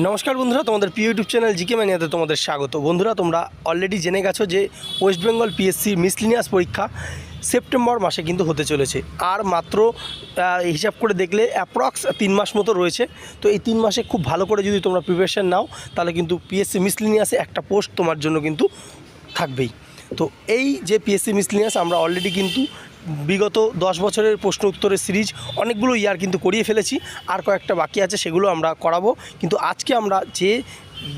নমস্কার বন্ধুরা, তোমাদের প্রিয় ইউটিউব চ্যানেল জিকে ম্যানিয়াতে তোমাদের স্বাগত। বন্ধুরা, তোমরা অলরেডি জেনে গেছো যে ওয়েস্ট বেঙ্গল পিএসসি মিসলিনিয়াস পরীক্ষা সেপ্টেম্বর মাসে কিন্তু হতে চলেছে। আর মাত্র হিসাব করে দেখলে অ্যাপ্রক্স তিন মাস মতো রয়েছে। তো এই তিন মাসে খুব ভালো করে যদি তোমরা প্রিপারেশান নাও, তাহলে কিন্তু পিএসসি মিসলিনিয়াসে একটা পোস্ট তোমার জন্য কিন্তু থাকবেই। তো এই যে পিএসসি মিসলিনিয়াস আমরা অলরেডি কিন্তু বিগত দশ বছরের প্রশ্ন উত্তরের সিরিজ অনেকগুলো ইয়ার কিন্তু করিয়ে ফেলেছি। আর কয়েকটা বাকি আছে, সেগুলো আমরা করাবো। কিন্তু আজকে আমরা যে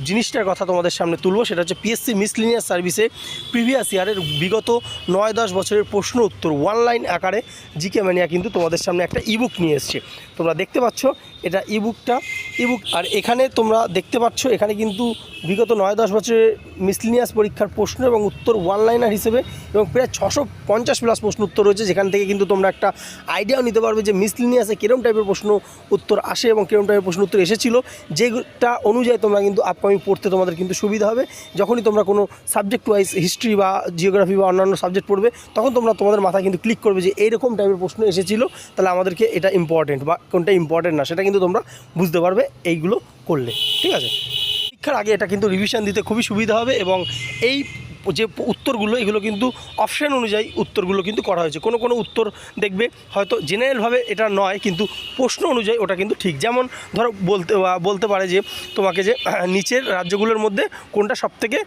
জিনিসটার কথা তোমাদের সামনে তুলবো, সেটা হচ্ছে পিএসসি মিসলিনিয়াস সার্ভিসে প্রিভিয়াস ইয়ারের বিগত নয় দশ বছরের প্রশ্ন উত্তর ওয়ান লাইন আকারে জিকে ম্যানিয়া কিন্তু তোমাদের সামনে একটা ইবুক নিয়ে এসছে। তোমরা দেখতে পাচ্ছ, এটা ইবুকটা ইবুক, আর এখানে তোমরা দেখতে পাচ্ছ, এখানে কিন্তু বিগত নয় দশ বছরের মিসলিনিয়াস পরীক্ষার প্রশ্ন এবং উত্তর ওয়ান লাইনার হিসেবে এবং প্রায় ছশো পঞ্চাশ প্লাস প্রশ্ন উত্তর রয়েছে, যেখান থেকে কিন্তু তোমরা একটা আইডিয়াও নিতে পারবে যে মিসলিনিয়াসে কীরকম টাইপের প্রশ্ন উত্তর আসে এবং কীরকম টাইপের প্রশ্ন উত্তর এসেছিল। যেটা অনুযায়ী তোমরা কিন্তু আপকামিং পড়তে তোমাদের কিন্তু সুবিধা হবে। যখনই তোমরা কোনো সাবজেক্ট ওয়াইজ হিস্ট্রি বা জিওগ্রাফি বা অন্যান্য সাবজেক্ট পড়বে, তখন তোমরা তোমাদের মাথায় কিন্তু ক্লিক করবে যে এইরকম টাইপের প্রশ্ন এসেছিল, তাহলে আমাদেরকে এটা ইম্পর্টেন্ট বা কোনটা ইম্পর্টেন্ট না, সেটা কিন্তু তোমরা বুঝতে পারবে। এইগুলো করলে, ঠিক আছে? শিক্ষার আগে এটা কিন্তু রিভিশন দিতে খুবই সুবিধা হবে এবং এই যে উত্তরগুলো, এগুলো কিন্তু অপশান অনুযায়ী উত্তরগুলো কিন্তু করা হয়েছে। কোনো কোনো উত্তর দেখবে, হয়তো জেনারেলভাবে এটা নয়, কিন্তু প্রশ্ন অনুযায়ী ওটা কিন্তু ঠিক। যেমন ধরো বলতে বলতে পারে যে, তোমাকে যে নিচের রাজ্যগুলোর মধ্যে কোনটা সবথেকে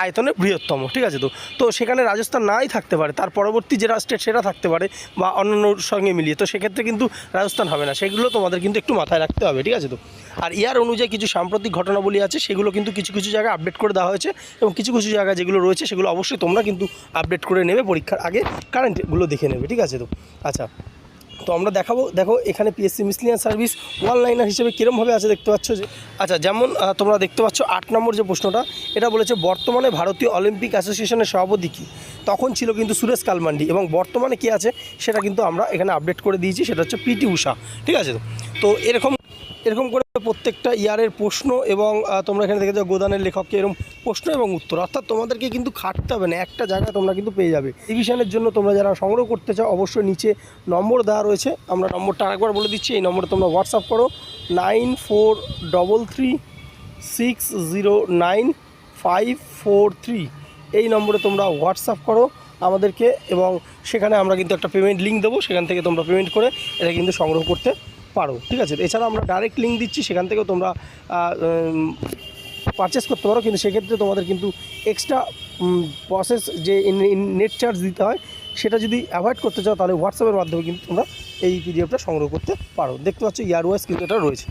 আয়তনে বৃহত্তম, ঠিক আছে তো? তো সেখানে রাজস্থান নাই থাকতে পারে, তার পরবর্তী যেটা স্টেট সেটা থাকতে পারে, বা অন্যান্যর সঙ্গে মিলিয়ে। তো সেক্ষেত্রে কিন্তু রাজস্থান হবে না। সেগুলো তোমাদের কিন্তু একটু মাথায় রাখতে হবে, ঠিক আছে তো? আর ইয়ার অনুযায়ী কিছু সাম্প্রতিক ঘটনাবলী আছে, সেগুলো কিন্তু কিছু কিছু জায়গায় আপডেট করে দেওয়া হয়েছে, এবং কিছু কিছু জায়গায় যেগুলো রয়েছে সেগুলো অবশ্যই তোমরা কিন্তু আপডেট করে নেবে, পরীক্ষার আগে কারেন্টগুলো দেখে নেবে, ঠিক আছে তো? আচ্ছা তো আমরা দেখাবো, দেখো এখানে পিএসসি মিসলিয়ান সার্ভিস অনলাইনার হিসেবে কীরমভাবে আছে দেখতে পাচ্ছ যে আচ্ছা যেমন তোমরা দেখতে পাচ্ছ আট নম্বর যে প্রশ্নটা, এটা বলেছে বর্তমানে ভারতীয় অলিম্পিক অ্যাসোসিয়েশনের সভাপতি কি? তখন ছিল কিন্তু সুরেশ কালমান্ডি এবং বর্তমানে কি আছে, সেটা কিন্তু আমরা এখানে আপডেট করে দিয়েছি, সেটা হচ্ছে পিটি উষা ঠিক আছে তো? তো এরকম এরকম করে প্রত্যেকটা ইয়ারের প্রশ্ন এবং তোমরা এখানে দেখে যাও গোদানের লেখককে এরকম প্রশ্ন এবং উত্তর। অর্থাৎ তোমাদেরকে কিন্তু খাটতে হবে না, একটা জায়গায় তোমরা কিন্তু পেয়ে যাবে। রিভিশনের জন্য তোমরা যারা সংগ্রহ করতে চাও, অবশ্যই নিচে নম্বর দেওয়া রয়েছে। আমরা নম্বরটা আরেকবার বলে দিচ্ছি, এই নম্বরে তোমরা হোয়াটসঅ্যাপ করো, nine four double three six zero nine five four three. এই নম্বরে তোমরা হোয়াটসঅ্যাপ করো আমাদেরকে এবং সেখানে আমরা কিন্তু একটা পেমেন্ট লিঙ্ক দেবো, সেখান থেকে তোমরা পেমেন্ট করে এটা কিন্তু সংগ্রহ করতে পারো, ঠিক আছে? এছাড়া আমরা ডাইরেক্ট লিঙ্ক দিচ্ছি, সেখান থেকেও তোমরা পারচেস করতে পারো, কিন্তু সেক্ষেত্রে তোমাদের কিন্তু এক্সট্রা প্রসেস যে নেট চার্জ দিতে হয়, সেটা যদি অ্যাভয়েড করতে চাও, তাহলে হোয়াটসঅ্যাপের মাধ্যমে কিন্তু তোমরা এই পিডিএফটা সংগ্রহ করতে পারো। দেখতে পাচ্ছ ইয়ার ওয়াইজ কিন্তু এটা রয়েছে।